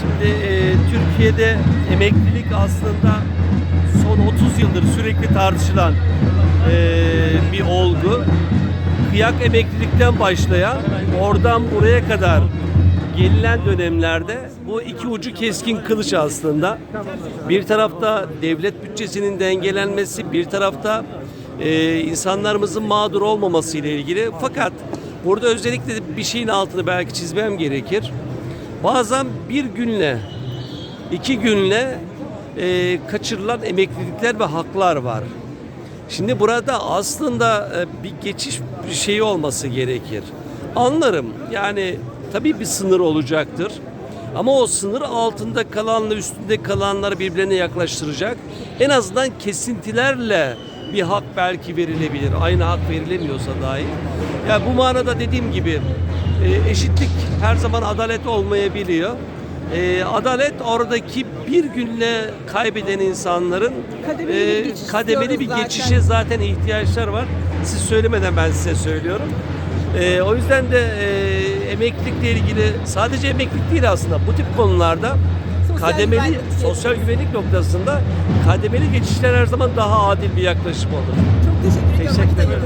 Şimdi e, Türkiye'de emeklilik aslında son 30 yıldır sürekli tartışılan e, bir olgu. Kıyak emeklilikten başlayan, oradan buraya kadar gelinen dönemlerde bu iki ucu keskin kılıç aslında. Bir tarafta devlet bütçesinin dengelenmesi, bir tarafta e, insanlarımızın mağdur olmaması ile ilgili. Fakat burada özellikle bir şeyin altını belki çizmem gerekir. Bazen bir günle, iki günle e, kaçırılan emeklilikler ve haklar var. Şimdi burada aslında e, bir geçiş şeyi olması gerekir. Anlarım yani tabii bir sınır olacaktır. Ama o sınır altında kalanla üstünde kalanları birbirine yaklaştıracak. En azından kesintilerle bir hak belki verilebilir. Aynı hak verilemiyorsa dahi. Ya bu manada dediğim gibi e, eşitlik her zaman adalet olmayabiliyor. E, adalet oradaki bir günle kaybeden insanların Kademeli bir e, geçiş kademeli bir geçişe zaten ihtiyaçlar var. Siz söylemeden ben size söylüyorum. E, o yüzden de e, emeklilikle ilgili sadece emeklilik değil aslında bu tip konularda kademeli güvenlik sosyal güvenlik noktasında kademeli geçişler her zaman daha adil bir yaklaşım olur. Çok teşekkür ediyorum. Teşekkür ederim.